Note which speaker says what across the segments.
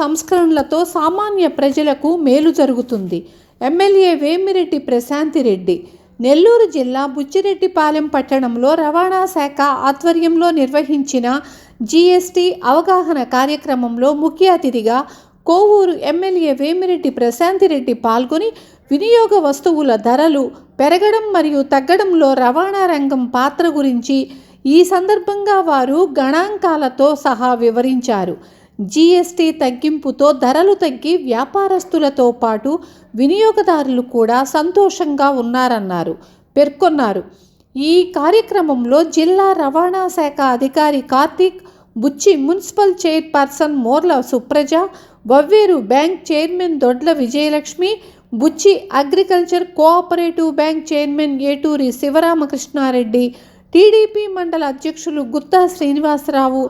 Speaker 1: సంస్కరణలతో సామాన్య ప్రజలకు మేలు జరుగుతుంది. ఎమ్మెల్యే వేమిరెడ్డి ప్రశాంతి రెడ్డి నెల్లూరు జిల్లా బుచ్చిరెడ్డిపాలెం పట్టణంలో రవాణా శాఖ ఆధ్వర్యంలో నిర్వహించిన జీఎస్టీ అవగాహన కార్యక్రమంలో ముఖ్య అతిథిగా కోవూరు ఎమ్మెల్యే వేమిరెడ్డి ప్రశాంతిరెడ్డి పాల్గొని వినియోగ వస్తువుల ధరలు పెరగడం మరియు తగ్గడంలో రవాణా రంగం పాత్ర గురించి ఈ సందర్భంగా వారు గణాంకాలతో సహా వివరించారు. జీఎస్టీ తగ్గింపుతో ధరలు తగ్గి వ్యాపారస్తులతో పాటు వినియోగదారులు కూడా సంతోషంగా ఉన్నారన్నారు పేర్కొన్నారు. ఈ కార్యక్రమంలో జిల్లా రవాణా శాఖ అధికారి Karthik Buchi municipal chairperson Morla Supraja Vavveru bank chairman Dodla Vijayalakshmi Buchi agriculture cooperative bank chairman Etoori Sivaramakrishnareddy TDP మండల అధ్యక్షులు Gutta Srinivasarao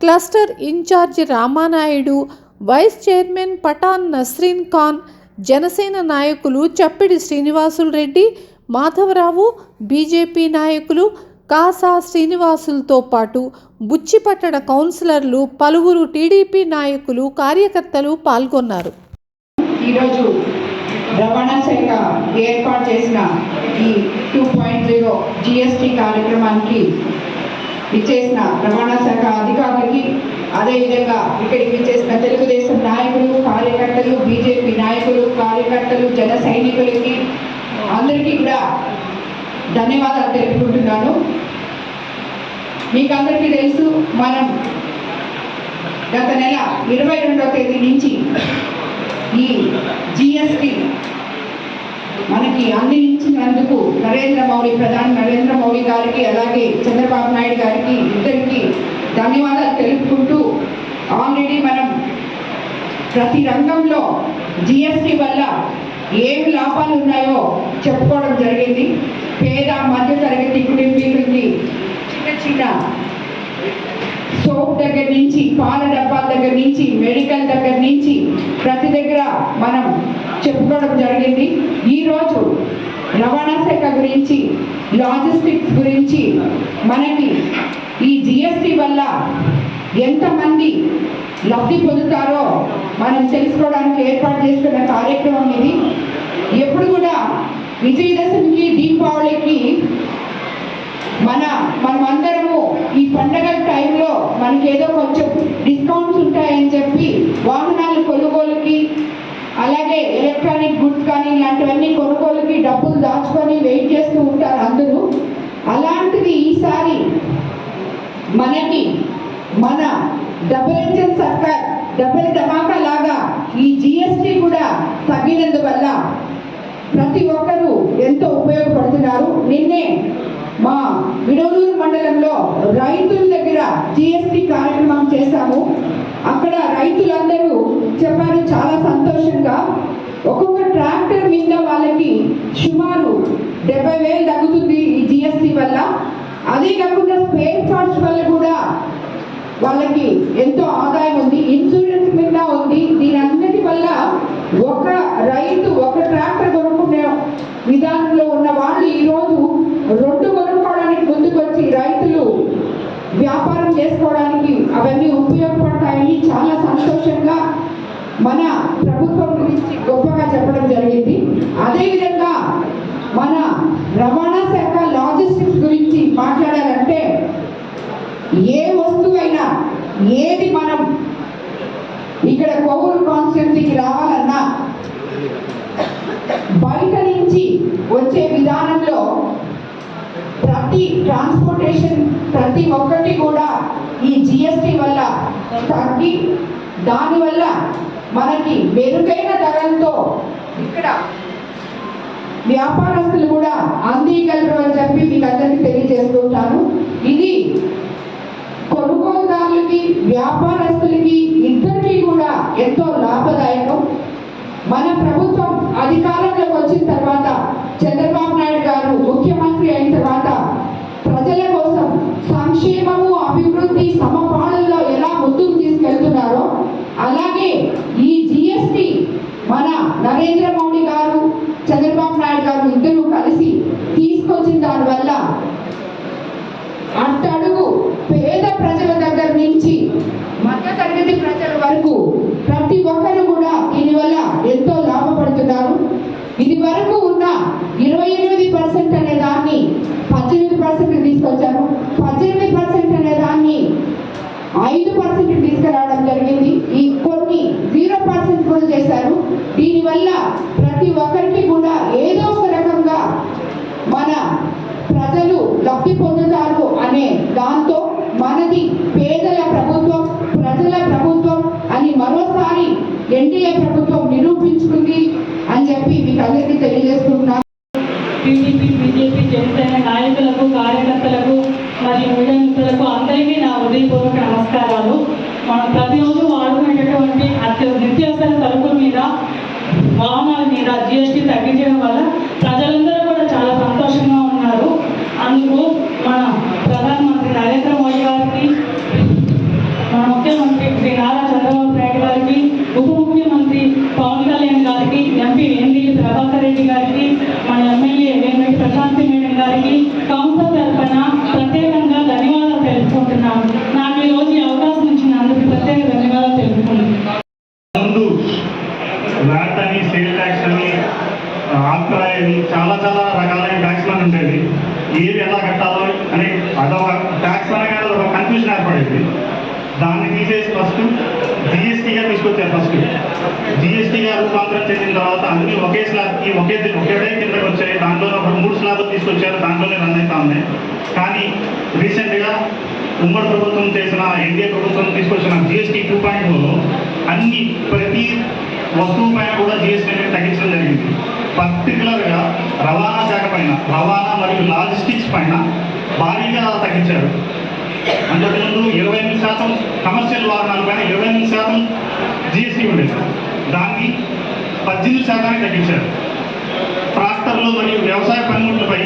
Speaker 1: cluster in-charge Ramanaidu vice chairman Pathan Nasreen Khan Janasena నాయకులు చప్పిడి శ్రీనివాసులు రెడ్డి మాధవరావు బీజేపీ నాయకులు కాసా శ్రీనివాసులతో పాటు బుచ్చిపట్టణ కౌన్సిలర్లు పలువురు TDP నాయకులు కార్యకర్తలు పాల్గొన్నారు.
Speaker 2: ఈరోజు రవాణా శాఖ ఏర్పాటు చేసిన ఈ టూ పాయింట్ జీరో జిఎస్టీ కార్యక్రమానికి ఇచ్చేసిన రవాణా శాఖ అధికారులకి అదేవిధంగా ఇక్కడికి ఇచ్చేసిన తెలుగుదేశం నాయకులు కార్యకర్తలు బీజేపీ నాయకులు కార్యకర్తలు జన సైనికులకి అందరికీ కూడా ధన్యవాదాలు తెలుపుకుంటున్నాను. మీకు అందరికీ తెలుసు మనం గత నెల ఇరవై రెండవ తేదీ నుంచి ఈ జిఎస్టి మనకి అందించినందుకు నరేంద్ర మోడీ ప్రధాని నరేంద్ర మోడీ గారికి అలాగే చంద్రబాబు నాయుడు గారికి ఇద్దరికి ధన్యవాదాలు తెలుపుకుంటూ ఆల్రెడీ మనం ప్రతి రంగంలో జిఎస్టి వల్ల ఏం లాభాలు ఉన్నాయో చెప్పుకోవడం జరిగింది. పేద మధ్యతరగతి కుటుంబీకులకి చిన్న చిన్న సోప్ దగ్గర నుంచి పాల డబ్బాల దగ్గర నుంచి మెడికల్ దగ్గర నుంచి ప్రతి దగ్గర మనం చెప్పుకోవడం జరిగింది. ఈరోజు రవాణా శాఖ గురించి లాజిస్టిక్స్ గురించి మనకి ఈ జిఎస్టి వల్ల ఎంతమంది లబ్ధి పొందుతారో మనం తెలుసుకోవడానికి ఏర్పాటు చేసుకున్న కార్యక్రమం ఇది. ఎప్పుడు కూడా విజయదశమికి దీపావళికి మన మనమందరము ఈ పండగల టైంలో మనకి ఏదో కొంచెం డిస్కౌంట్స్ ఉంటాయని చెప్పి వాహనాలు కొనుగోలుకి అలాగే ఎలక్ట్రానిక్ గుడ్స్ కానీ ఇలాంటివన్నీ కొనుగోలుకి డబ్బులు దాచుకొని వెయిట్ చేస్తూ ఉంటారు అందరూ. అలాంటిది ఈసారి మనకి మన డబుల్ ఇంజన్ సర్కార్ డబుల్ ధమాకా లాగా ఈ జిఎస్టి కూడా తగ్గినందువల్ల ప్రతి ఒక్కరూ ఎంతో ఉపయోగపడుతున్నారు. నిన్నే మా విడవలూరు మండలంలో రైతుల దగ్గర జిఎస్టి కార్యక్రమం చేశాము. అక్కడ రైతులందరూ చెప్పారు చాలా సంతోషంగా ఒక్కొక్క ట్రాక్టర్ మీద వాళ్ళకి సుమారు డెబ్బై వేలు తగ్గుతుంది ఈ జిఎస్టి వల్ల. అదే కాకుండా స్పేర్ పార్ట్స్ వల్ల కూడా వాళ్ళకి ఎంతో ఆదాయం ఉంది. ఇన్సూరెన్స్ మీద ఉంది. దీని అన్నిటి వల్ల ఒక రైతు ఒక ట్రాక్టర్ కొనుక్కునే విధానంలో ఉన్న వాళ్ళు ఈరోజు రెండు కొనుక్కోవడానికి ముందుకొచ్చి రైతులు వ్యాపారం చేసుకోవడానికి అవన్నీ ఉపయోగపడతాయని చాలా సంతోషంగా మన ప్రభుత్వం గురించి గొప్పగా చెప్పడం జరిగింది. అదేవిధంగా మన రవాణా శాఖ లాజిస్టిక్స్ గురించి మాట్లాడాలంటే ఏ వస్తువైనా ఏది మనం ఇక్కడ కొవ్వూరు కాన్స్టిట్యున్సీకి రావాలన్నా బయట నుంచి వచ్చే విధానంలో ప్రతి ట్రాన్స్పోర్టేషన్ ప్రతి ఒక్కటి కూడా ఈ జిఎస్టి వల్ల తగ్గి దానివల్ల మనకి మెరుగైన ధరలతో ఇక్కడ వ్యాపారస్తులు కూడా అందిగలరు అని చెప్పి మీకు అందరికీ తెలియజేస్తుంటాను. ఇది కొనుగోలుదారులకి వ్యాపారస్తులకి ఇద్దరికి కూడా ఎంతో లాభదాయకం. మన ప్రభుత్వం అధికారంలోకి వచ్చిన తర్వాత చంద్రబాబు నాయుడు గారు ముఖ్యమంత్రి అయిన తర్వాత ప్రజల కోసం సంక్షేమము అభివృద్ధి సమపాళల్లో ఎలా ముందుకు తీసుకెళ్తున్నారో అలాగే ఈ జిఎస్టి మన నరేంద్ర మోడీ గారు చంద్రబాబు నాయుడు గారు ఇద్దరు కలిసి తీసుకొచ్చిన దానివల్ల అట్టడుగు పేద ప్రజల దగ్గర నుంచి మధ్యతరగతి ప్రజల వరకు ప్రతి ఒక్కరు కూడా దీనివల్ల ఎంతో లాభపడుతున్నారు. ఇది వరకు ఉన్న ఇరవై ఎనిమిది పర్సెంట్ అనే దాన్ని పద్దెనిమిది పర్సెంట్ తీసుకొచ్చారు. పద్దెనిమిది పర్సెంట్ ఐదు పర్సెంట్ తీసుకురావడం జరిగింది. ఈ కొన్ని జీరో పర్సెంట్ కూడా చేశారు. దీనివల్ల ప్రతి ఒక్కరికి కూడా ఏదో ఒక రకంగా మన ప్రజలు లబ్ధి పొందుతారు అనే దాంతో మనది
Speaker 3: గారికి మన ఎమ్మెల్యే వేమిరెడ్డి ప్రశాంతి మేడం గారికి కౌన్సిల్ తరఫున ప్రత్యేకంగా ధన్యవాదాలు తెలుపుకుంటున్నాను నాకు ఈ రోజు అవకాశం ఇచ్చిన అందరికీ ప్రత్యేక ధన్యవాదాలు తెలుపుకుంటున్నాను
Speaker 4: ముందు వ్యాట్ అని సేల్ ట్యాక్స్ అని ఆత్మరాయ్ అని చాలా చాలా రకాలైన ట్యాక్స్ అని ఉండేది ఏది ఎలా కట్టాలో అని అదొక ట్యాక్స్ అనగానే ఒక కన్ఫ్యూజన్ ఏర్పడేది. దాన్ని తీసేసి ఫస్ట్ జిఎస్టీగా తీసుకొచ్చారు ఫస్ట్. జిఎస్టీగా రూపాంతరం చెందిన తర్వాత అన్ని ఒకే స్లాబ్కి ఒకే ఒకేడే కిందకి వచ్చాయి. దాంట్లో ఒక మూడు స్లాబ్లు తీసుకొచ్చారు. దాంట్లోనే రన్ అవుతా ఉన్నాయి కానీ రీసెంట్గా ఉమ్మడి ప్రభుత్వం చేసిన ఎన్డీఏ ప్రభుత్వం తీసుకొచ్చిన జిఎస్టీ టూ పాయింట్ అన్ని ప్రతి వస్తువు పైన కూడా జిఎస్టీ అనేది తగ్గించడం జరిగింది. పర్టికులర్గా రవాణా శాఖ పైన రవాణా మరియు లాజిస్టిక్స్ పైన భారీగా తగ్గించారు. అంతకుముందు ఇరవై ఎనిమిది శాతం కమర్షియల్ వాహనాల పైన ఇరవై ఎనిమిది శాతం జిఎస్టీ ఉండేది. దాన్ని పద్దెనిమిది శాతానికి తగ్గించారు. ట్రాక్టర్లు మరియు వ్యవసాయ పనిముట్లపై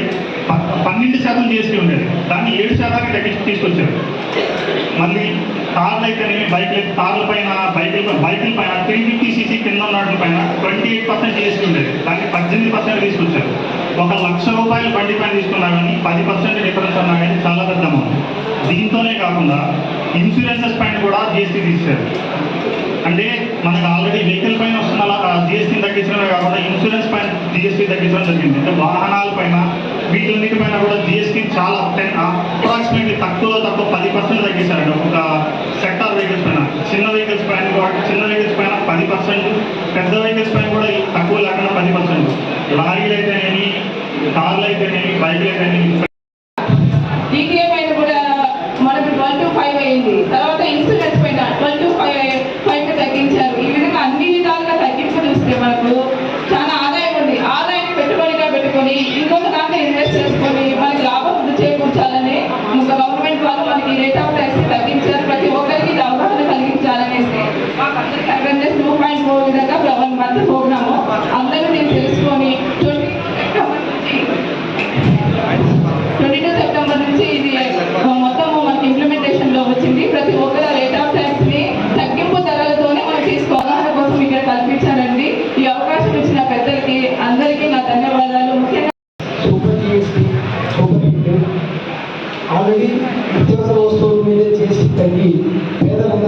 Speaker 4: పన్నెండు శాతం జిఎస్టీ ఉండేది. దాన్ని ఏడు శాతానికి తగ్గించి తీసుకొచ్చారు. మళ్ళీ కార్లు అయితేనేమి బైక్లు కార్ల పైన బైకుల బైకుల పైన త్రీ ఫిఫ్టీ సీసీ కింద ఉన్న పైన ట్వంటీ ఎయిట్ పర్సెంట్ జిఎస్టీ ఉండేది. దాన్ని పద్దెనిమిది ఒక లక్ష రూపాయలు బండి పైన తీసుకున్నా కానీ పది పర్సెంట్ డిఫరెన్స్ ఉన్నా కానీ చాలా పెద్ద అమౌంట్ దీంతోనే కాకుండా ఇన్సూరెన్సెస్ పైన కూడా జిఎస్టీ తీశారు అంటే మనకు ఆల్రెడీ వెహికల్ పైన వస్తున్న జిఎస్టీ తగ్గించడమే కాకుండా ఇన్సూరెన్స్ పైన జిఎస్టీ తగ్గించడం జరిగింది. అంటే వాహనాల పైన వీటన్నిటి పైన కూడా జిఎస్టీ చాలా టెన్ అప్రాక్సిమేట్లీ తక్కువ తక్కువ పది పర్సెంట్ తగ్గించారండి ఒక సెక్టార్ వెహికల్స్ పైన చిన్న వెహికల్స్ పైన చిన్న వెహికల్స్ పైన పది పర్సెంట్ పెద్ద వెహికల్స్ పైన కూడా తక్కువ లేకుండా పది పర్సెంట్ లారీలు అయితేనేమి కార్లు అయితేనేమి బైకులు అయితేనేమి
Speaker 2: కూడా మనకు ట్వెల్వ్ టు ఫైవ్ అయింది. తర్వాత ఇన్సూరెన్స్ పైన ట్వెల్వ్ టు ఫైవ్ ఫైవ్ తగ్గించారు. ఈ విధంగా అన్ని విధాలుగా తగ్గింపు చూస్తే మనకు చాలా ఆదాయం ఉంది. ఆదాయం పెట్టుబడిగా పెట్టుకొని ఇంకొక దాంట్లో ఇన్వెస్ట్ చేసుకొని మనకి లాభం చేకూర్చాలని ఒక గవర్నమెంట్ వాళ్ళు మనకి రేట్ ఆఫ్ ట్యాక్స్ తగ్గించారు. ప్రతి ఒక్కరికి ఇది అవేర్నెస్ టూ పాయింట్ ఫోర్ విధంగా వన్ మంత్ ప్రోగ్రాము అందరూ నేను తెలుసుకొని ట్వంటీ ట్వంటీ టూ సెప్టెంబర్ నుంచి ఇది మొత్తము మనకి ఇంప్లిమెంటేషన్లో వచ్చింది. ప్రతి ఒక్కరు రేట్ ఆఫ్ ట్యాక్స్ని తగ్గింపు ధరలతోనే మనం తీసుకో కోసం ఇక్కడ కల్పించారండి. ఈ అవకాశం ఇచ్చిన పెద్దలకి అందరికీ నా ధన్యవాదాలు. ముఖ్యంగా
Speaker 5: ఆల్రెడీ నిత్యావసర వస్తువుల మీద చేసి తగ్గి పేదలందరికీ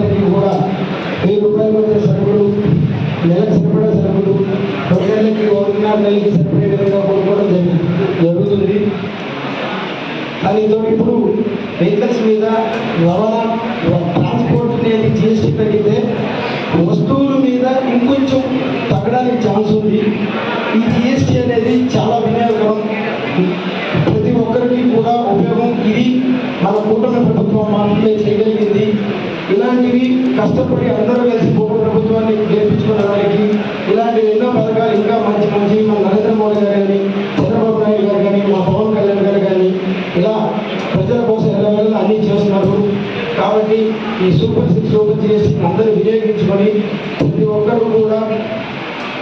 Speaker 5: నెలకి సరిపడే విధంగా కొనుక్కోవడం జరిగింది. జరుగుతుంది. దానితో ఇప్పుడు వెహికల్స్ మీద రవాణా ట్రాన్స్పోర్ట్ అనేది జిఎస్టీ తగ్గితే వస్తువుల మీద ఇంకొంచెం తగ్గడానికి ఛాన్స్ ఉంది. ఈ జిఎస్టీ అనేది చాలా వినియోగం. ప్రతి ఒక్కరికి కూడా ఉపయోగం. ఇది మన కూటమి ప్రభుత్వం మాత్రమే చేయగలిగింది. ఇలాంటివి కష్టపడి అందరూ కలిసి కూటమి ప్రభుత్వాన్ని గెలిపించుకోవడానికి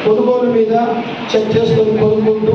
Speaker 5: కొనుగోలు మీద చెక్ చేసుకొని కొనుక్కుంటూ